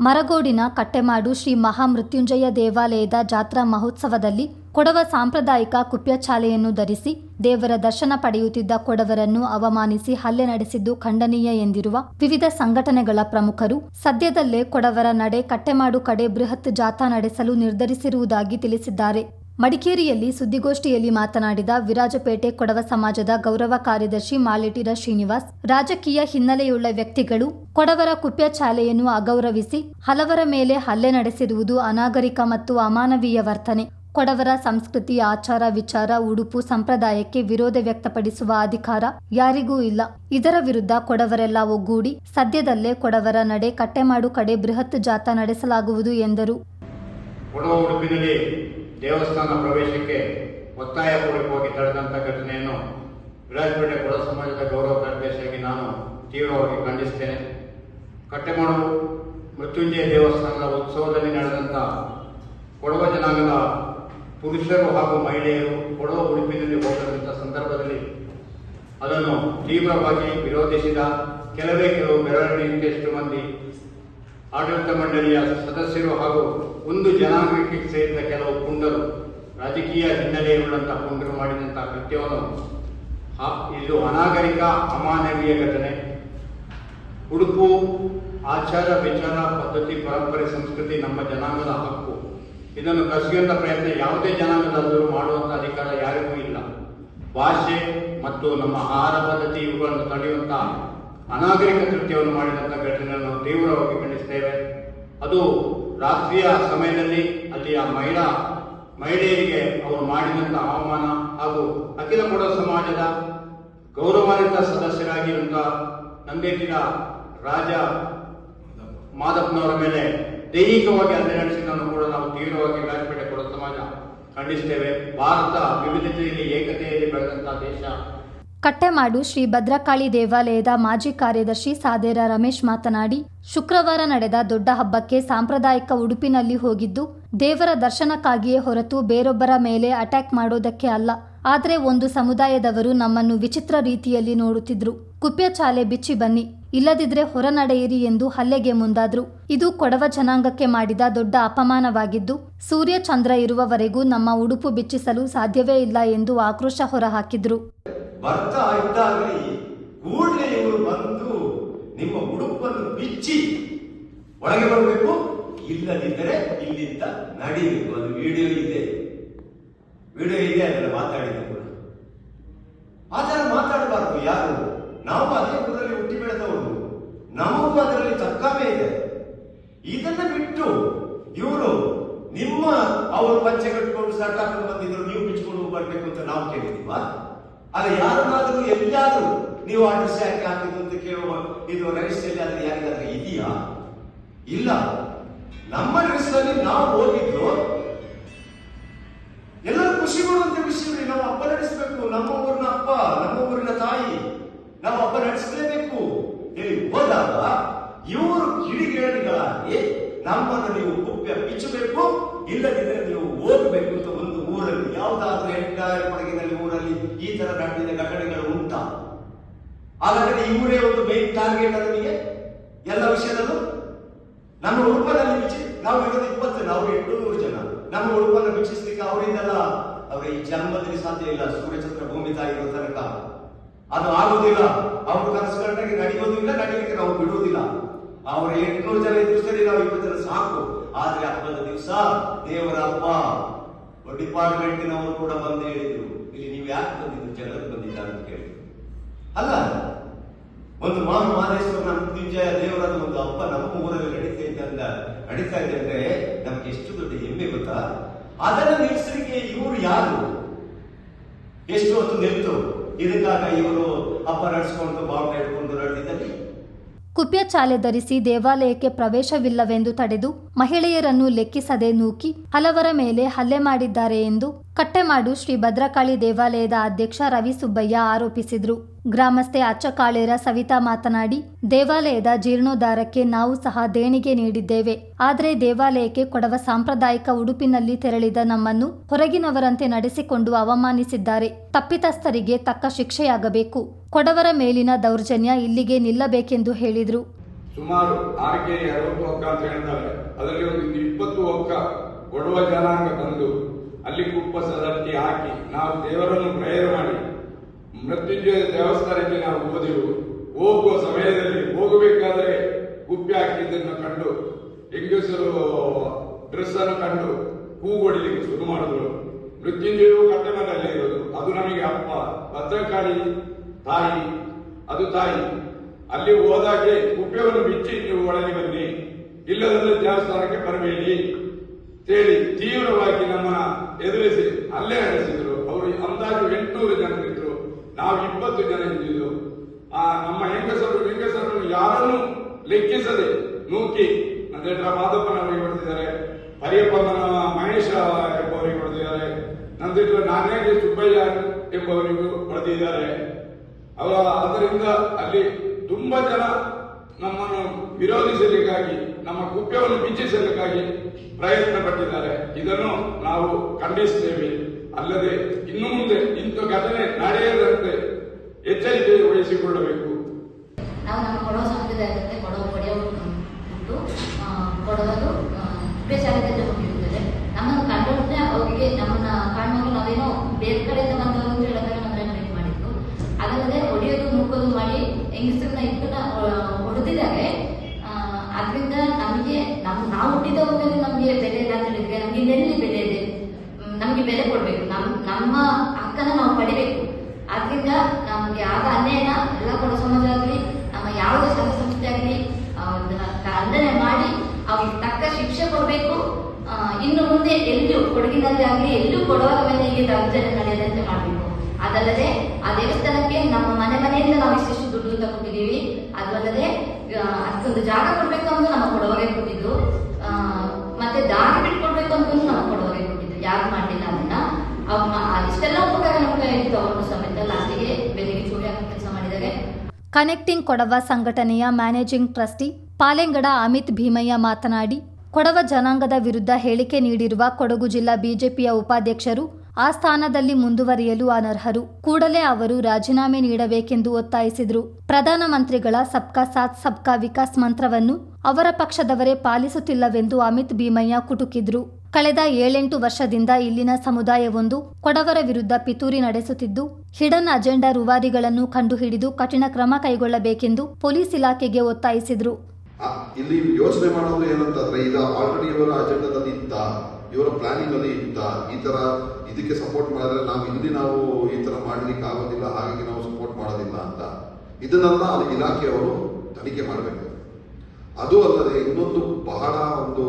ಮರಗೋಡಿನ ಕಟ್ಟೆಮಾಡು ಶ್ರೀ ಮಹಾಮೃತ್ಯುಂಜಯ ದೇವಾಲಯದ ಜಾತ್ರಾ ಮಹೋತ್ಸವದಲ್ಲಿ ಕೊಡವ ಸಾಂಪ್ರದಾಯಿಕ ಕುಪ್ಯಚಾಲೆಯನ್ನು ಧರಿಸಿ ದೇವರ ದರ್ಶನ ಪಡೆಯುತ್ತಿದ್ದ ಕೊಡವರನ್ನು ಅವಮಾನಿಸಿ ಹಲ್ಲೆ ನಡೆಸಿದ್ದು ಖಂಡನೀಯ ಎಂದಿರುವ ವಿವಿಧ ಸಂಘಟನೆಗಳ ಪ್ರಮುಖರು, ಸದ್ಯದಲ್ಲೇ ಕೊಡವರ ನಡೆ ಕಟ್ಟೆಮಾಡು ಕಡೆ ಬೃಹತ್ ಜಾಥಾ ನಡೆಸಲು ನಿರ್ಧರಿಸಿರುವುದಾಗಿ ತಿಳಿಸಿದ್ದಾರೆ. ಮಡಿಕೇರಿಯಲ್ಲಿ ಸುದ್ದಿಗೋಷ್ಠಿಯಲ್ಲಿ ಮಾತನಾಡಿದ ವಿರಾಜಪೇಟೆ ಕೊಡವ ಸಮಾಜದ ಗೌರವ ಕಾರ್ಯದರ್ಶಿ ಮಾಲೆಟಿರ ಶ್ರೀನಿವಾಸ್, ರಾಜಕೀಯ ಹಿನ್ನೆಲೆಯುಳ್ಳ ವ್ಯಕ್ತಿಗಳು ಕೊಡವರ ಕುಪ್ಯಚಾಲೆಯನ್ನು ಅಗೌರವಿಸಿ ಹಲವರ ಮೇಲೆ ಹಲ್ಲೆ ನಡೆಸಿರುವುದು ಅನಾಗರಿಕ ಮತ್ತು ಅಮಾನವೀಯ ವರ್ತನೆ. ಕೊಡವರ ಸಂಸ್ಕೃತಿ, ಆಚಾರ, ವಿಚಾರ, ಉಡುಪು, ಸಂಪ್ರದಾಯಕ್ಕೆ ವಿರೋಧ ವ್ಯಕ್ತಪಡಿಸುವ ಅಧಿಕಾರ ಯಾರಿಗೂ ಇಲ್ಲ. ಇದರ ವಿರುದ್ಧ ಕೊಡವರೆಲ್ಲ ಒಗ್ಗೂಡಿ ಸದ್ಯದಲ್ಲೇ ಕೊಡವರ ನಡೆ ಕಟ್ಟೆಮಾಡು ಕಡೆ ಬೃಹತ್ ಜಾಥಾ ನಡೆಸಲಾಗುವುದು ಎಂದರು. ದೇವಸ್ಥಾನ ಪ್ರವೇಶಕ್ಕೆ ಒತ್ತಾಯ ಒತ್ತಾಯಪೂರ್ವಕವಾಗಿ ತಡೆದಂಥ ಘಟನೆಯನ್ನು ವಿರಾಜಪೇಟೆ ಕೊಡ ಸಮಾಜದ ಗೌರವ ಕಾರ್ಯದರ್ಶಿಯಾಗಿ ನಾನು ತೀವ್ರವಾಗಿ ಖಂಡಿಸ್ತೇನೆ. ಕಟ್ಟೆಮಾಡು ಮೃತ್ಯುಂಜಯ ದೇವಸ್ಥಾನದ ಉತ್ಸವದಲ್ಲಿ ನಡೆದಂಥ ಕೊಡವ ಜನಾಂಗದ ಪುರುಷರು ಹಾಗೂ ಮಹಿಳೆಯರು ಕೊಡವ ಉಡುಪಿನಲ್ಲಿ ಹೋಗದಂಥ ಸಂದರ್ಭದಲ್ಲಿ ಅದನ್ನು ತೀವ್ರವಾಗಿ ವಿರೋಧಿಸಿದ ಕೆಲವೇ ಕೆಲವು ಬೆರಳಿಕೆಯಷ್ಟು ಮಂದಿ ಆಡಳಿತ ಮಂಡಳಿಯ ಸದಸ್ಯರು ಹಾಗೂ ಒಂದು ಜನಾಂಗಕ್ಕೆ ಸೇರಿದ ಕೆಲವು ಪುಂಡರು ರಾಜಕೀಯ ಹಿನ್ನೆಲೆಯುಳ್ಳಂತಹ ಪುಂಡರು ಮಾಡಿದಂತಹ ಕೃತ್ಯವನ್ನು ಇದು ಅನಾಗರಿಕ ಅಮಾನವೀಯ ಘಟನೆ. ಉಡುಪು ಆಚಾರ ವಿಚಾರ ಪದ್ಧತಿ ಪರಂಪರೆ ಸಂಸ್ಕೃತಿ ನಮ್ಮ ಜನಾಂಗದ ಹಕ್ಕು. ಇದನ್ನು ಕಸಿಯುವಂತ ಪ್ರಯತ್ನ ಯಾವುದೇ ಜನಾಂಗದಲ್ಲೂ ಮಾಡುವಂಥ ಅಧಿಕಾರ ಯಾರಿಗೂ ಇಲ್ಲ. ಭಾಷೆ ಮತ್ತು ನಮ್ಮ ಆಹಾರ ಪದ್ಧತಿ ಇವುಗಳನ್ನು ತಡೆಯುವಂತಹ ಅನಾಗರಿಕ ಕೃತ್ಯವನ್ನು ಮಾಡಿದಂಥ ಘಟನೆಯನ್ನು ತೀವ್ರವಾಗಿ ಖಂಡಿಸ್ತೇವೆ ಅದು ರಾತ್ರಿಯ ಸಮಯದಲ್ಲಿ ಅಲ್ಲಿಯ ಮಹಿಳಾ, ಮಹಿಳೆಯರಿಗೆ ಅವರು ಮಾಡಿದಂಥ ಅವಮಾನ ಹಾಗೂ ಅಖಿಲ ಕೊಡ ಸಮಾಜದ ಗೌರವಾನ್ವಿತ ಸದಸ್ಯರಾಗಿರುವಂತಹ ನಂದೇಟಿನ ರಾಜ ಮಾದಪ್ಪನವರ ಮೇಲೆ ದೈಹಿಕವಾಗಿ ಹಲ್ಲೆ ನಡೆಸಿದ್ದನ್ನು ಕೂಡ ನಾವು ತೀವ್ರವಾಗಿ ವಿರಾಜಪೇಟೆ ಕೊಡ ಸಮಾಜ ಖಂಡಿಸ್ತೇವೆ ಭಾರತ ವಿವಿಧತೆಯಲ್ಲಿ ಏಕತೆಯಲ್ಲಿ ಬೆಳೆದಂತಹ ದೇಶ. ಕಟ್ಟೆಮಾಡು ಶ್ರೀ ಭದ್ರಕಾಳಿ ದೇವಾಲಯದ ಮಾಜಿ ಕಾರ್ಯದರ್ಶಿ ಸಾದೇರ ರಮೇಶ್ ಮಾತನಾಡಿ, ಶುಕ್ರವಾರ ನಡೆದ ದೊಡ್ಡ ಹಬ್ಬಕ್ಕೆ ಸಾಂಪ್ರದಾಯಿಕ ಉಡುಪಿನಲ್ಲಿ ಹೋಗಿದ್ದು, ದೇವರ ದರ್ಶನಕ್ಕಾಗಿಯೇ ಹೊರತು ಬೇರೊಬ್ಬರ ಮೇಲೆ ಅಟ್ಯಾಕ್ ಮಾಡೋದಕ್ಕೆ ಅಲ್ಲ. ಆದರೆ ಒಂದು ಸಮುದಾಯದವರು ನಮ್ಮನ್ನು ವಿಚಿತ್ರ ರೀತಿಯಲ್ಲಿ ನೋಡುತ್ತಿದ್ರು. ಕುಪ್ಯಚಾಲೆ ಬಿಚ್ಚಿ ಬನ್ನಿ. ಇಲ್ಲದಿದ್ರೆ ಹೊರ ನಡೆಯಿರಿ ಎಂದು ಹಲ್ಲೆಗೆ ಮುಂದಾದ್ರು. ಇದು ಕೊಡವ ಜನಾಂಗಕ್ಕೆ ಮಾಡಿದ ದೊಡ್ಡ ಅಪಮಾನವಾಗಿದ್ದು, ಸೂರ್ಯ ಚಂದ್ರ ಇರುವವರೆಗೂ ನಮ್ಮ ಉಡುಪು ಬಿಚ್ಚಿಸಲು ಸಾಧ್ಯವೇ ಇಲ್ಲ ಎಂದು ಆಕ್ರೋಶ ಹೊರಹಾಕಿದ್ರು. ನಿಮ್ಮ ಉಡುಪನ್ನು ಬಿಚ್ಚಿ ಒಳಗೆ ಬರಬೇಕು. ಇಲ್ಲದಿದ್ದರೆ ಇಲ್ಲಿಂದ ನಡೀಬೇಕು. ಅದು ವಿಡಿಯೋ ಇದೆ. ವಿಡಿಯೋ ಇದೆ ಅದನ್ನು ಮಾತಾಡಿದ ಕೂಡ. ಆ ಥರ ಮಾತಾಡಬಾರ್ದು ಯಾರು? ನಾವು ಅದೇ ಊರಲ್ಲಿ ಹುಟ್ಟಿ ಬೆಳೆದವರು. ನಮಗೂ ಅದರಲ್ಲಿ ತಕ್ಕವೇ ಇದೆ. ಇದನ್ನ ಬಿಟ್ಟು ಇವರು ನಿಮ್ಮ ಅವರು ಪಂಚೆ ಕಟ್ಟಿಕೊಂಡು ಸರ್ಕಾರಕ್ಕೆ ಬಂದಿದ್ರು, ನೀವು ಬಿಚ್ಕೊಂಡು ಹೋಗ್ಬರ್ಬೇಕು ಅಂತ ನಾವು ಕೇಳಿದ್ವಾ. ಅಲ್ಲ ಯಾರನ್ನಾದ್ರೂ ಎಲ್ಲಿಯಾದ್ರೂ ನೀವು ಅಡ್ರೆಸ್ ಯಾಕೆ ಹಾಕಿದ್ದು ಅಂತ ಕೇಳುವ, ಇದು ರಿಜಿಸ್ಟ್ರಲ್ಲಿ ಆದ್ರೆ ಯಾರಿಗಾದ್ರೆ ಇದೆಯಾ? ಇಲ್ಲ. ನಮ್ಮ ರಿಜಿಸ್ಟ್ರಲ್ಲಿ ನಾವು ಹೋಗಿದ್ದು, ಎಲ್ಲರೂ ಖುಷಿ ಪಡುವಂತ ವಿಷಯ ನಾವು ಅಪ್ಪ ನಡೆಸಬೇಕು ನಮ್ಮ ಊರಿನ ಅಪ್ಪ, ನಮ್ಮ ಊರಿನ ತಾಯಿ ನಾವು ಹಬ್ಬ ನಡೆಸಲೇಬೇಕು ಹೇಳಿ, ಹೋದಾಗ ಇವರು ಕಿಡಿಗೇಡಿಗಳಾಗಿ ನಮ್ಮನ್ನು ನೀವು ಕುಪ್ಪೆ ಬಿಚ್ಚಬೇಕು ಇಲ್ಲದಿದ್ದರೆ ನೀವು ಹೋಗಬೇಕು ಅಂತ ಒಂದು ಊರಲ್ಲಿ. ಯಾವುದಾದ್ರೂ ಹೆಂಡಾಯ ಕೊಡಗಿನಲ್ಲಿ ಊರಲ್ಲಿ ಈ ತರ ನಡೆದಿದ್ದ ಘಟನೆಗಳು ಉಂಟಾ. ಹಾಗಾದ್ರೆ ಇವರೇ ಒಂದು ಮೇನ್ ಟಾರ್ಗೆಟ್ ನಮಗೆ? ಎಲ್ಲ ವಿಷಯದಲ್ಲೂ? ನಮ್ಮ ಉಡುಪನಲ್ಲಿ ಬಿಚ್ಚಿ, ನಾವು ಇರೋದು ಇಪ್ಪತ್ತು ನಾವು ಎಂಟು ನೂರು ಜನ. ನಮ್ಮ ಉಡುಪನ್ನು ಬಿಚ್ಚಿಸ್ಲಿಕ್ಕೆ ಅವರಿಂದಲ್ಲ ಅವರ, ಈ ಜನ್ಮದಲ್ಲಿ ಸಾಧ್ಯ ಸೂರ್ಯಚಂದ್ರ ಭೂಮಿ ತಾಯಿ ಇರೋ ತನಕ. ಅದು ಆಗುದಿಲ್ಲ ಅವರು ಕನಸು ನಡೆಯೋದು ಇಲ್ಲ ನಡೀಲಿಕ್ಕೆ ನಾವು ಬಿಡುವುದಿಲ್ಲ. ಅವರ ಎಂಟುನೂರು ಜನ ಇದ್ರು ಸರಿ, ನಾವು ಇಪ್ಪತ್ತು ಜನ ಸಾಕು. ಆದ್ರೆ ಹಬ್ಬದ ದಿವಸ ದೇವರ ಹಬ್ಬ ಡಿಪಾರ್ಟ್ಮೆಂಟಿನವರು ಕೂಡ ಬಂದು ಹೇಳಿದ್ರು, ಇಲ್ಲಿ ನೀವು ಯಾಕೆ ಬಂದಿದ್ದು? ಜನರು ಬಂದಿದ್ದಾರೆ ಅಂತ ಕೇಳಿ ಅಲ್ಲ, ಒಂದು ಮಾಮ ಮಾದೇಶ್ವರನ ಮೃತ್ಯುಂಜಯ ದೇವರಾದ ಒಂದು ಹಬ್ಬ ನಮ್ಮ ಊರಲ್ಲಿ ನಡೀತಾ ಇದೆ ಅಂತ, ನಡೀತಾ ಇದೆ ಅಂದ್ರೆ ನಮ್ಗೆ ಎಷ್ಟು ದೊಡ್ಡ ಹೆಮ್ಮೆ ಗೊತ್ತಾ? ಅದನ್ನ ನಿಲ್ಲಿಸಲಿಕ್ಕೆ ಇವರು ಯಾರು? ಎಷ್ಟು ಹೊತ್ತು ನಿಲ್ತು? ಇದಕ್ಕಾಗ ಇವರು ಹಬ್ಬ ಬಾಂಬ್ ಹಿಡ್ಕೊಂಡು ನಡೆದಿದ್ದಲ್ಲಿ ಕುಪ್ಯಚಾಲೆ ಧರಿಸಿ ದೇವಾಲಯಕ್ಕೆ ಪ್ರವೇಶವಿಲ್ಲವೆಂದು ತಡೆದು ಮಹಿಳೆಯರನ್ನು ಲೆಕ್ಕಿಸದೆ ನೂಕಿ ಹಲವರ ಮೇಲೆ ಹಲ್ಲೆ ಮಾಡಿದ್ದಾರೆ ಎಂದು ಕಟ್ಟೆಮಾಡು ಶ್ರೀ ಭದ್ರಕಾಳಿ ದೇವಾಲಯದ ಅಧ್ಯಕ್ಷ ರವಿ ಸುಬ್ಬಯ್ಯ ಆರೋಪಿಸಿದ್ರು. ಗ್ರಾಮಸ್ಥೆ ಅಚ್ಚಕಾಳೇರ ಸವಿತಾ ಮಾತನಾಡಿ, ದೇವಾಲಯದ ಜೀರ್ಣೋದ್ಧಾರಕ್ಕೆ ನಾವು ಸಹ ದೇಣಿಗೆ ನೀಡಿದ್ದೇವೆ. ಆದರೆ ದೇವಾಲಯಕ್ಕೆ ಕೊಡವ ಸಾಂಪ್ರದಾಯಿಕ ಉಡುಪಿನಲ್ಲಿ ತೆರಳಿದ ನಮ್ಮನ್ನು ಹೊರಗಿನವರಂತೆ ನಡೆಸಿಕೊಂಡು ಅವಮಾನಿಸಿದ್ದಾರೆ. ತಪ್ಪಿತಸ್ಥರಿಗೆ ತಕ್ಕ ಶಿಕ್ಷೆಯಾಗಬೇಕು. ಕೊಡವರ ಮೇಲಿನ ದೌರ್ಜನ್ಯ ಇಲ್ಲಿಗೆ ನಿಲ್ಲಬೇಕೆಂದು ಹೇಳಿದರು. ಸುಮಾರು ಅರವತ್ತು ಅಂತ ಹೇಳ್ತಾರೆ. ಅದರಲ್ಲಿ ಒಂದು ಇಪ್ಪತ್ತು ಕೊಡುವ ಜನಾಂಗ ಬಂದು ಅಲ್ಲಿ ಕುಪ್ಪಸದಟ್ಟಿ ಹಾಕಿ ನಾವು ದೇವರನ್ನು ಪ್ರೇಯರ್ ಮೃತ್ಯುಂಜಯ ದೇವಸ್ಥಾನಕ್ಕೆ ನಾವು ಹೋದೆವು. ಹೋಗುವ ಸಮಯದಲ್ಲಿ ಹೋಗಬೇಕಾದ್ರೆ ಗುಪ್ಪೆ ಹಾಕಿದ್ದನ್ನು ಕಂಡು, ಹೆಂಗಸರು ಡ್ರೆಸ್ ಅನ್ನು ಕಂಡು ಕೂಗೊಡಿಲಿಕ್ಕೆ ಶುರು ಮಾಡಿದ್ರು. ಮೃತ್ಯುಂಜಯವು ಕಟ್ಟಮದಲ್ಲಿ ಇರೋದು. ಅದು ನಮಗೆ ಅಪ್ಪ, ಭದ್ರಕಾಳಿ ತಾಯಿ, ಅದು ತಾಯಿ. ಅಲ್ಲಿ ಹೋದಾಗೆ ಕುಪ್ಪೆಯನ್ನು ಬಿಚ್ಚಿ ನೀವು ಒಳಗೆ ಬನ್ನಿ. ಇಲ್ಲದಂದ್ರೆ ದೇವಸ್ಥಾನಕ್ಕೆ ಬರಬೇಡಿ. ಹೇಳಿ ತೀವ್ರವಾಗಿ ನಮ್ಮನ್ನ ಎದುರಿಸಿ, ಅಲ್ಲೇ ನಡೆಸಿದ್ರು. ಅವರು ಅಂದಾಜು ಎಂಟುನೂರು ಜನರಿದ್ರು ನಾವು ಇಪ್ಪತ್ತು ಜನ ಇದ್ದಿದ್ದು ಆ ನಮ್ಮ ಹೆಂಗಸರು, ಹೆಂಗಸರನ್ನು ಯಾರನ್ನು ಲೆಕ್ಕಿಸದೆ ನೂಕಿ ನಂತರ ಮಾದಪ್ಪನವರಿಗೆ ಹೊಡೆದಿದ್ದಾರೆ ಹರಿಯಪ್ಪನ ಮಹೇಶ ಎಂಬವರಿಗೆ ಹೊಡೆದಿದ್ದಾರೆ ನಂತರ ನಾನೇಗೆ ಸುಬ್ಬಯ್ಯ ಎಂಬವರಿಗೂ ಹೊಡೆದಿದ್ದಾರೆ. ಅವರ ಅದರಿಂದ ಅಲ್ಲಿ ತುಂಬಾ ಜನ ನಮ್ಮನ್ನು ವಿರೋಧಿಸಲಿಕ್ಕಾಗಿ, ನಮ್ಮ ಕುಪ್ಪವನ್ನು ಬಿಚ್ಚಿಸಲಿಕ್ಕಾಗಿ ಪ್ರಯತ್ನ ಪಟ್ಟಿದ್ದಾರೆ. ಇದನ್ನು ನಾವು ಖಂಡಿಸ್ತೇವೆ ಅಲ್ಲದೆ ಇನ್ನು ಮುಂದೆ ಇಂಥ ಘಟನೆ ನಡೆಯದಂತೆ ಎಚ್ಚರಿಕೆ ವಹಿಸಿಕೊಳ್ಳಬೇಕು. ನಾವು ನಮ್ಮ ಕೊಡೋ ಸಂಪ್ರದಾಯ ಜೊತೆ ಕೊಡವ ಪಡೆಯ ಉಂಟು ಆ, ಕೊಡವಲು ವಿಚಾರದಲ್ಲಿ ಹೊಂದಿರುತ್ತದೆ ನಮ್ಮನ್ನು ಕಂಡ್ರೆ ಅವರಿಗೆ ನಮ್ಮನ್ನ ಕಾಣುವಾಗ ನಾವೇನೋ ಬೇರೆ ಕಡೆಯಿಂದ ಬಂದವರು ಅಂತ ಹೇಳೋದಾಗ ನಮ್ಮನ್ನ ಟ್ರೀಟ್ ಮಾಡಿದ್ರು ಅದಲ್ಲದೆ ಹೊಡೆಯೋದು ಮುಕ್ಕೋದು ಮಾಡಿ ಹೆಂಗಸರನ್ನ ಇಟ್ಟನ್ನ ಹೊಡೆದಿದ್ದಾರೆ ಅದರಿಂದ ನಮಗೆ ನಮ್ ನಾವು ಹುಟ್ಟಿದ ಊರಲ್ಲಿ ನಮಗೆ ಬೆಲೆ ಇಲ್ಲ ಅಂತ ಹೇಳಿದ್ರೆ ನಮಗೆ ಇನ್ನೆಲ್ಲಿ ಬೆಲೆ ಇದೆ ಮ್, ನಮಗೆ ಬೆಲೆ ಕೊಡಬೇಕು ನಮ್ ನಮ್ಮ ಹಕ್ಕನ್ನ ನಾವು ಪಡಿಬೇಕು. ಆದ್ರಿಂದ ನಮ್ಗೆ ಆಗ ಅನ್ಯಾಯನ ಎಲ್ಲ ಕೊಡ ಸಮಾಜ ಆಗಲಿ ನಮ್ಮ ಯಾವುದೇ ಸಂಘ ಸಂಸ್ಥೆ ಆಗಲಿ ಖಂಡನೆ ಮಾಡಿ ಅವ್ರಿಗೆ ತಕ್ಕ ಶಿಕ್ಷೆ ಕೊಡಬೇಕು. ಇನ್ನು ಮುಂದೆ ಎಲ್ಲೂ ಕೊಡಗಿನಲ್ಲಿ ಆಗಲಿ ಎಲ್ಲೂ ಕೊಡುವಾಗ ಮೇಲೆ ಹೀಗೆ ದೌರ್ಜನ್ಯ ನಡೆಯದಂತೆ ಮಾಡಬೇಕು. ಅದಲ್ಲದೆ ಆ ದೇವಸ್ಥಾನಕ್ಕೆ ನಮ್ಮ ಮನೆ ಮನೆಯಿಂದ ನಾವು ಇಷ್ಟಿಷ್ಟು ದುಡ್ಡು ಅಂತ ಕೊಟ್ಟಿದ್ದೀವಿ ಅದಲ್ಲದೆ ಆ, ಅದಕ್ಕೊಂದು ಜಾಗ ಕೊಡ್ಬೇಕು ಅಂತ ನಮ್ಮ ಕೊಡುವಾಗೆ ಕೊಟ್ಟಿದ್ದು. ಮತ್ತೆ ದಾರಿ ಬಿಟ್ಕೊಡ್ಬೇಕು ಅಂತ ನಮ್ಮ ಕೊಡುವಾಗೆ ಕೊಟ್ಟಿದ್ದು. ಯಾರು ಮಾಡಲಿಲ್ಲ ಕನೆಕ್ಟಿಂಗ್ ಕೊಡವ ಸಂಘಟನೆಯ ಮ್ಯಾನೇಜಿಂಗ್ ಟ್ರಸ್ಟಿ ಪಾಲೆಂಗಡ ಅಮಿತ್ ಭೀಮಯ್ಯ ಮಾತನಾಡಿ, ಕೊಡವ ಜನಾಂಗದ ವಿರುದ್ಧ ಹೇಳಿಕೆ ನೀಡಿರುವ ಕೊಡಗು ಜಿಲ್ಲಾ ಬಿಜೆಪಿಯ ಉಪಾಧ್ಯಕ್ಷರು ಆ ಸ್ಥಾನದಲ್ಲಿ ಮುಂದುವರಿಯಲು ಅನರ್ಹರು. ಕೂಡಲೇ ಅವರು ರಾಜೀನಾಮೆ ನೀಡಬೇಕೆಂದು ಒತ್ತಾಯಿಸಿದರು. ಪ್ರಧಾನಮಂತ್ರಿಗಳ ಸಬ್ಕಾ ಸಾಥ್, ಸಬ್ಕಾ ವಿಕಾಸ್ ಮಂತ್ರವನ್ನು ಅವರ ಪಕ್ಷದವರೇ ಪಾಲಿಸುತ್ತಿಲ್ಲವೆಂದು ಅಮಿತ್ ಭೀಮಯ್ಯ ಕುಟುಕಿದ್ರು. ಕಳೆದ ಏಳೆಂಟು ವರ್ಷದಿಂದ ಇಲ್ಲಿನ ಸಮುದಾಯವೊಂದು ಕೊಡವರ ವಿರುದ್ಧ ಪಿತೂರಿ ನಡೆಸುತ್ತಿದ್ದು, ಹಿಡನ್ ಅಜೆಂಡಾ ರೂವಾರಿಗಳನ್ನು ಕಂಡುಹಿಡಿದು ಕಠಿಣ ಕ್ರಮ ಕೈಗೊಳ್ಳಬೇಕೆಂದು ಪೊಲೀಸ್ ಇಲಾಖೆಗೆ ಒತ್ತಾಯಿಸಿದ್ರು. ಇಲ್ಲಿ ಯೋಚನೆ ಮಾಡೋದು ಏನಂತಂದ್ರೆ ಇದು ಆಲ್ರೆಡಿ ಇವರ ಅಜೆಂಡಾದಲ್ಲಿ ಇತ್ತ ಇವರ ಪ್ಲಾನಿಂಗ್ ಅಲ್ಲಿ ಇತ್ತ ಈ ತರ ಇದಕ್ಕೆ ಸಪೋರ್ಟ್ ಮಾಡಿದ್ರೆ ನಾವು ಇಲ್ಲಿ ನಾವು ಈ ತರ ಮಾಡ್ಲಿಕ್ಕೆ ಆಗೋದಿಲ್ಲ, ಹಾಗಾಗಿ ನಾವು ಸಪೋರ್ಟ್ ಮಾಡೋದಿಲ್ಲ ಅಂತ. ಇದನ್ನೆಲ್ಲ ಇಲಾಖೆಯವರು ತನಿಖೆ ಮಾಡಬೇಕು. ಅದು ಅಲ್ಲದೆ ಇನ್ನೊಂದು ಬಹಳ ಒಂದು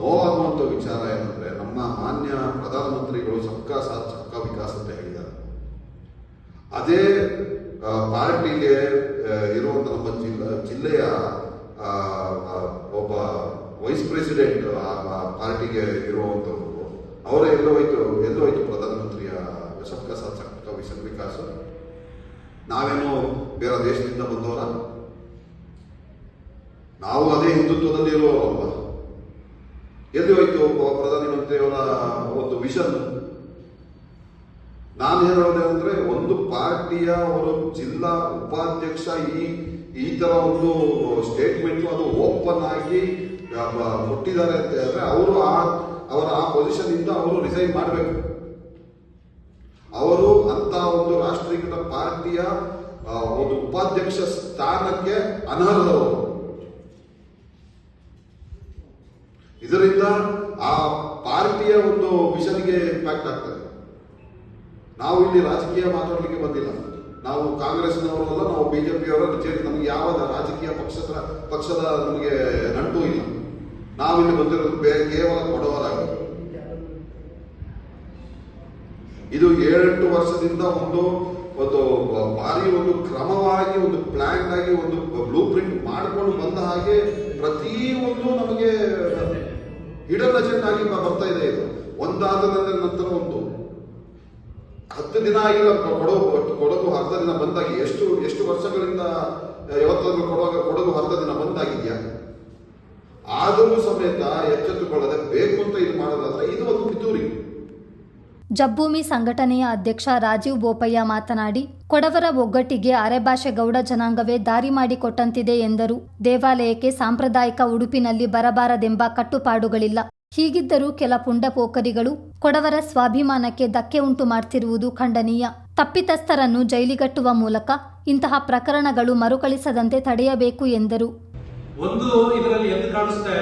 ಆ, ವಿಚಾರ ಏನಂದ್ರೆ ನಮ್ಮ ಮಾನ್ಯ ಪ್ರಧಾನಮಂತ್ರಿಗಳು ಸಬ್ಕಾ ಸಾಥ್ ಸಬ್ಕಾ ವಿಕಾಸ್ ಅಂತ ಹೇಳಿದ್ದಾರೆ. ಅದೇ ಪಾರ್ಟಿಗೆ ಇರುವಂಥ ನಮ್ಮ ಜಿಲ್ಲಾ ಜಿಲ್ಲೆಯ ಒಬ್ಬ ವೈಸ್ ಪ್ರೆಸಿಡೆಂಟ್ ಆ ಪಾರ್ಟಿಗೆ ಇರುವಂತವರು ಅವರೇ ಎಲ್ಲೋಯ್ತು ಎಲ್ಲೋಯ್ತು ಪ್ರಧಾನಮಂತ್ರಿಯ ಸಬ್ಕಾ ಸಾಥ್ ಸಬ್ಕಾ ವಿಕಾಸ. ನಾವೇನು ಬೇರೆ ದೇಶದಿಂದ ಬಂದವರ? ನಾವು ಅದೇ ಹಿಂದುತ್ವದಲ್ಲಿ ಇರುವವರಲ್ವ ಎಲ್ಲಿ ಹೋಯ್ತು ಪ್ರಧಾನಮಂತ್ರಿಯವರ ಒಂದು ವಿಷನ್? ನಾನು ಹೇಳೋದು ಅಂದ್ರೆ ಒಂದು ಪಾರ್ಟಿಯ ಅವರು ಜಿಲ್ಲಾ ಉಪಾಧ್ಯಕ್ಷ ಈ ಈ ತರ ಒಂದು ಸ್ಟೇಟ್ಮೆಂಟ್ ಅದು ಓಪನ್ ಆಗಿ ಮುಟ್ಟಿದ್ದಾರೆ ಅಂತ ಹೇಳಿದ್ರೆ ಅವರು ಆ, ಅವರ ಆ ಪೊಸಿಷನ್ ಇಂದ ಅವರು ರಿಸೈನ್ ಮಾಡಬೇಕು. ಅವರು ಅಂತ ಒಂದು ರಾಷ್ಟ್ರೀಕೃತ ಪಾರ್ಟಿಯ ಒಂದು ಉಪಾಧ್ಯಕ್ಷ ಸ್ಥಾನಕ್ಕೆ ಅನರ್ಹರವರು ಇದರಿಂದ ಆ ಪಾರ್ಟಿಯ ಒಂದು ಮಿಷನ್ಗೆ ಇಂಪ್ಯಾಕ್ಟ್ ಆಗ್ತದೆ. ನಾವು ಇಲ್ಲಿ ರಾಜಕೀಯ ಮಾತಾಡಲಿಕ್ಕೆ ಬಂದಿಲ್ಲ. ನಾವು ಕಾಂಗ್ರೆಸ್ನವರಲ್ಲ, ನಾವು ಬಿಜೆಪಿಯವರ ಜೆ ನಮಗೆ ಯಾವ ರಾಜಕೀಯ ಪಕ್ಷದ ಪಕ್ಷದ ನಮಗೆ ನಂಟು ಇಲ್ಲ. ನಾವಿಲ್ಲಿ ಬಂದಿರೋದು ಬೇರೆ ಕೇವಲ ಕೊಡವರಾಗಿ. ಇದು ಏಳೆಂಟು ವರ್ಷದಿಂದ ಒಂದು ಒಂದು ಭಾರಿ ಒಂದು ಕ್ರಮವಾಗಿ, ಒಂದು ಪ್ಲಾನ್ ಆಗಿ, ಒಂದು ಬ್ಲೂ ಪ್ರಿಂಟ್ ಮಾಡ್ಕೊಂಡು ಬಂದ ಹಾಗೆ ಪ್ರತಿ ಹಿಡನ್ ಆಗಿ ಬರ್ತಾ ಇದೆ ಇದು. ಒಂದಾದ ನಂತರ ಒಂದು. ಹತ್ತು ದಿನ ಆಗಿಲ್ಲ ಕೊಡಗು ಕೊಡಗು ಅರ್ಧ ದಿನ ಬಂದಾಗಿ. ಎಷ್ಟು ಎಷ್ಟು ವರ್ಷಗಳಿಂದ ಯಾವತ್ತಾದ್ರೂ ಕೊಡುವಾಗ ಕೊಡಗು ಅರ್ಧ ದಿನ ಬಂದಾಗಿದ್ಯಾ? ಆದರೂ ಸಮೇತ ಎಚ್ಚೆತ್ತುಕೊಳ್ಳದೆ ಬೇಕು ಅಂತ ಇದು ಮಾಡೋದಾದ್ರೆ ಇದು ಒಂದು ಪಿತೂರಿ. ಜಬ್ಬೂಮಿ ಸಂಘಟನೆಯ ಅಧ್ಯಕ್ಷ ರಾಜೀವ್ ಬೋಪಯ್ಯ ಮಾತನಾಡಿ ಕೊಡವರ ಒಗ್ಗಟ್ಟಿಗೆ ಅರೆಭಾಷೆ ಗೌಡ ಜನಾಂಗವೇ ದಾರಿ ಮಾಡಿಕೊಟ್ಟಂತಿದೆ ಎಂದರು. ದೇವಾಲಯಕ್ಕೆ ಸಾಂಪ್ರದಾಯಿಕ ಉಡುಪಿನಲ್ಲಿ ಬರಬಾರದೆಂಬ ಕಟ್ಟುಪಾಡುಗಳಿಲ್ಲ. ಹೀಗಿದ್ದರೂ ಕೆಲ ಪುಂಡಪೋಕರಿಗಳು ಕೊಡವರ ಸ್ವಾಭಿಮಾನಕ್ಕೆ ಧಕ್ಕೆ ಉಂಟು ಮಾಡ್ತಿರುವುದು ಖಂಡನೀಯ. ತಪ್ಪಿತಸ್ಥರನ್ನು ಜೈಲಿಗಟ್ಟುವ ಮೂಲಕ ಇಂತಹ ಪ್ರಕರಣಗಳು ಮರುಕಳಿಸದಂತೆ ತಡೆಯಬೇಕು ಎಂದರು. ಒಂದು ಇದರಲ್ಲಿ ಎದ್ದು ಕಾಣಿಸುತ್ತೆ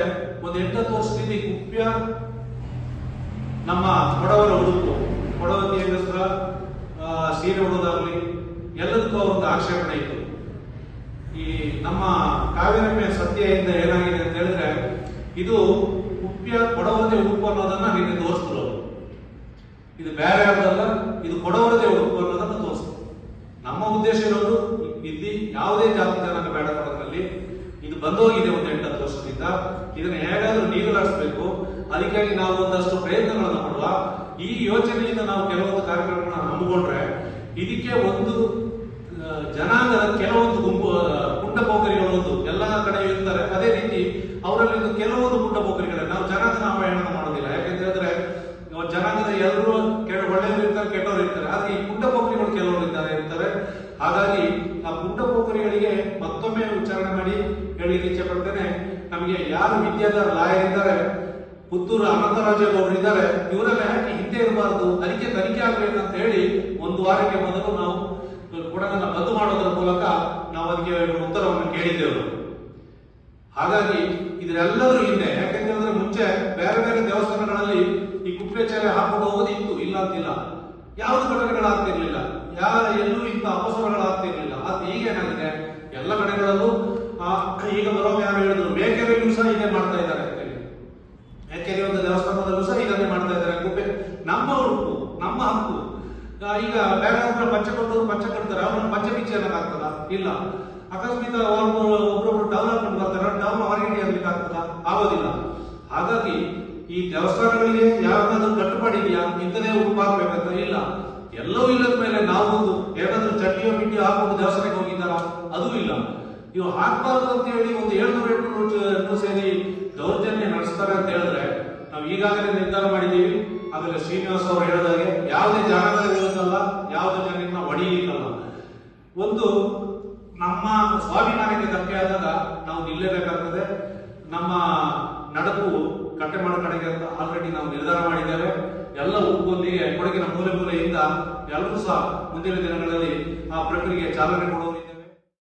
ಒಂದು ಎಂಟತ್ತು ವರ್ಷದಿಂದ ಕುಪ್ಯ ನಮ್ಮ ಕೊಡವರ ಉಡುಪು ಕೊಡವ ಆ, ಸೀರೆ ಉಡೋದಾಗ್ಲಿ, ಎಲ್ಲದಕ್ಕೂ ಅವರೊಂದು ಆಕ್ಷೇಪಣೆ ಇತ್ತು. ಈ ನಮ್ಮ ಕಾವ್ಯರಮ್ಯ ಸತ್ಯ ಇಂದ ಏನಾಗಿದೆ ಅಂತ ಹೇಳಿದ್ರೆ, ಇದು ಉಪ್ಪಿಯ ಕೊಡವರದೇ ಉಡುಪು ಅನ್ನೋದನ್ನ ನಿನ್ನೆ ತೋರಿಸಿದ್ರು ಇದು ಬೇರೆ ಯಾವ್ದಲ್ಲ, ಇದು ಕೊಡವರದೇ ಉಡುಪು ಅನ್ನೋದನ್ನ ತೋರಿಸಿದ್ರು. ನಮ್ಮ ಉದ್ದೇಶ ಇರೋದು, ಇಲ್ಲಿ ಯಾವುದೇ ಜಾತಿ ಜನಾಂಗ ಬೇಡ ಕೊಡೋದ್ರಲ್ಲಿ, ಇದು ಬಂದೋಗಿದೆ ಒಂದು ಎಂಟತ್ತು ವರ್ಷದಿಂದ, ಇದನ್ನ ಹೇಗಾದ್ರೂ ನೀಗಲಾಡಿಸ್ಬೇಕು ಅದಕ್ಕಾಗಿ ನಾವು ಒಂದಷ್ಟು ಪ್ರಯತ್ನಗಳನ್ನು ಮಾಡುವ. ಈ ಯೋಚನೆಯಿಂದ ನಾವು ಕೆಲವೊಂದು ಕಾರ್ಯಕ್ರಮಗಳನ್ನ ಹಮ್ಮಿಕೊಂಡ್ರೆ ಇದಕ್ಕೆ ಒಂದು ಜನಾಂಗದ ಕೆಲವೊಂದು ಗುಂಪು ಒಂದು ಎಲ್ಲ ಕಡೆ ಇರ್ತಾರೆ. ಅದೇ ರೀತಿ ಅವರಲ್ಲಿ ಕೆಲವೊಂದು ಪುಂಡಪೋಕರಿಗಳೇ ನಾವು ಜನಾಂಗನ ಅವಹೇಳನ ಮಾಡೋದಿಲ್ಲ. ಯಾಕೆಂದ್ರೆ ಇವತ್ತು ಜನಾಂಗದ ಎಲ್ಲರೂ ಕೆಳ ಒಳ್ಳೆಯವರು ಇರ್ತಾರೆ, ಕೆಟ್ಟವರು ಇರ್ತಾರೆ. ಆದ್ರೆ ಈ ಪುಂಡಪೋಕರಿಗಳು ಕೆಲವರು ಇದ್ದಾರೆ ಇರ್ತಾರೆ ಹಾಗಾಗಿ ಆ ಪುಂಡಪೋಕರಿಗಳಿಗೆ ಮತ್ತೊಮ್ಮೆ ಉಚ್ಚಾರಣೆ ಮಾಡಿ ಹೇಳಲಿಕ್ಕೆ ಇಚ್ಛೆ ಪಡ್ತೇನೆ. ನಮಗೆ ಯಾರು ವಿದ್ಯಾದ ಲಾಯರ್ ಇದ್ದಾರೆ ಪುತ್ತೂರು ಅನಂತರಾಜೇಗೌಡರು ಇದ್ದಾರೆ. ಇವರೆಲ್ಲ ಯಾಕೆ ಹಿಂದೆ ಇರಬಾರದು. ಅದಕ್ಕೆ ತನಿಖೆ ಆಗಬೇಕು ಅಂತ ಹೇಳಿ ಒಂದು ವಾರಕ್ಕೆ ಮೊದಲು ನಾವು ಕೊಡಗನ್ನ ರದ್ದು ಮಾಡೋದ್ರ ಮೂಲಕ ನಾವು ಅದಕ್ಕೆ ಉತ್ತರವನ್ನು ಕೇಳಿದ್ದೇವೆ. ಹಾಗಾಗಿ ಇದರೆಲ್ಲರೂ ಹಿಂದೆ ಯಾಕೆಂದ್ರೆ ಮುಂಚೆ ಬೇರೆ ಬೇರೆ ದೇವಸ್ಥಾನಗಳಲ್ಲಿ ಈ ಕುಪ್ಪೆಚಾಲೆ ಹಾಕೊಂಡು ಹೋಗೋದು ಇತ್ತು ಇಲ್ಲ ಅಂತಿಲ್ಲ. ಯಾವುದು ಘಟನೆಗಳಾಗ್ತಿರ್ಲಿಲ್ಲ. ಯಾರ ಎಲ್ಲೂ ಇಂಥ ಅಪಸರಗಳಾಗ್ತಿರ್ಲಿಲ್ಲ. ಅದು ಈಗೇನಾಗಿದೆ ಎಲ್ಲ ಕಡೆಗಳಲ್ಲೂ ಈಗ ಬರೋ ಯಾರು ಹೇಳಿದ್ರು. ಬೇಕೆರೆಯಲ್ಲೂ ಸಹ ಇದೇ ಮಾಡ್ತಾ ಇದ್ದಾರೆ ಅಂತೇಳಿ ಯಾಕೆರೆ ಒಂದು ದೇವಸ್ಥಾನದಲ್ಲೂ ಸಹ ಇದನ್ನೇ ಮಾಡ್ತಾ ಇದ್ದಾರೆ ಕುಪ್ಪೆ ನಮ್ಮ ಉಡುಪು ನಮ್ಮ ಹಕ್ಕು ಆ, ಈಗ ಬೇರೆ ಒಬ್ಬರು ಪಂಚ ಕೊಟ್ಟರು ಪಂಚ ಕೊಡ್ತಾರೆ. ಅವ್ರನ್ನ ಪಂಚ ಪಿಚ್ಚೆ ಅನ್ನೋಕ್ಕಾಗ್ತದ ಇಲ್ಲ. ಅಕಸ್ಮಾತ್ ಒಬ್ಬೊಬ್ರು ಡೌನ್ ಹಾಕೊಂಡು ಬರ್ತಾರೆ. ಡೌನ್ ಅವರಿಗೆ ಆಗ್ಲಿಕ್ಕೆ ಆಗ್ತದ? ಆಗೋದಿಲ್ಲ. ಹಾಗಾಗಿ ಈ ದೇವಸ್ಥಾನಗಳಿಗೆ ಯಾರನ್ನಾದ್ರೂ ಕಟ್ಟುಪಾಡಿ ಇದೆಯಾ ಇಂಥದೇ ಉಡುಪು ಹಾಕ್ಬೇಕಂತ ಇಲ್ಲ. ಎಲ್ಲವೂ ಇಲ್ಲದ ಮೇಲೆ ನಾವು ಒಂದು ಏನಾದ್ರೂ ಚಡ್ಡಿಯೋ ಮಿಡ್ಡಿಯೋ ಹಾಕೊಂಡು ದೇವಸ್ಥಾನಕ್ಕೆ ಹೋಗಿದ್ದಾರ? ಅದು ಇಲ್ಲ. ಇವು ಹಾಕ್ಬಾರ್ದು ಅಂತ ಹೇಳಿ ಒಂದು ಏಳ್ನೂರ, ಎಂಟುನೂರು ಸೇರಿ ದೌರ್ಜನ್ಯ ನಡೆಸ್ತಾರೆ ಅಂತ ಹೇಳಿದ್ರೆ, ನಾವು ಈಗಾಗಲೇ ನಿರ್ಧಾರ ಮಾಡಿದ್ದೀವಿ. ಆಮೇಲೆ ಶ್ರೀನಿವಾಸ್ ಅವರು ಹೇಳಿದಾಗೆ, ಯಾವುದೇ ಜನಾಂಗದ ಒಂದು ನಮ್ಮ ಸ್ವಾಭಿಮಾನಕ್ಕೆ ಧಕ್ಕೆ ಆದಾಗ ನಾವು ನಿಲ್ಲಬೇಕಾಗ್ತದೆ. ನಮ್ಮ ನಡಕು ಕಟ್ಟೆ ಕಡೆಗೆ ಅಂತ ಆಲ್ರೆಡಿ ನಾವು ನಿರ್ಧಾರ ಮಾಡಿದ್ದೇವೆ. ಎಲ್ಲ ಉಪ್ಪೊಂದಿಗೆ ಕೊಡಗಿನ ಮೂಲೆ ಮೂಲೆಯಿಂದ ಎಲ್ಲರೂ ಸಹ ಮುಂದಿನ ದಿನಗಳಲ್ಲಿ ಆ ಪ್ರಕ್ರಿಯೆ ಚಾಲನೆ ಕೊಡುವ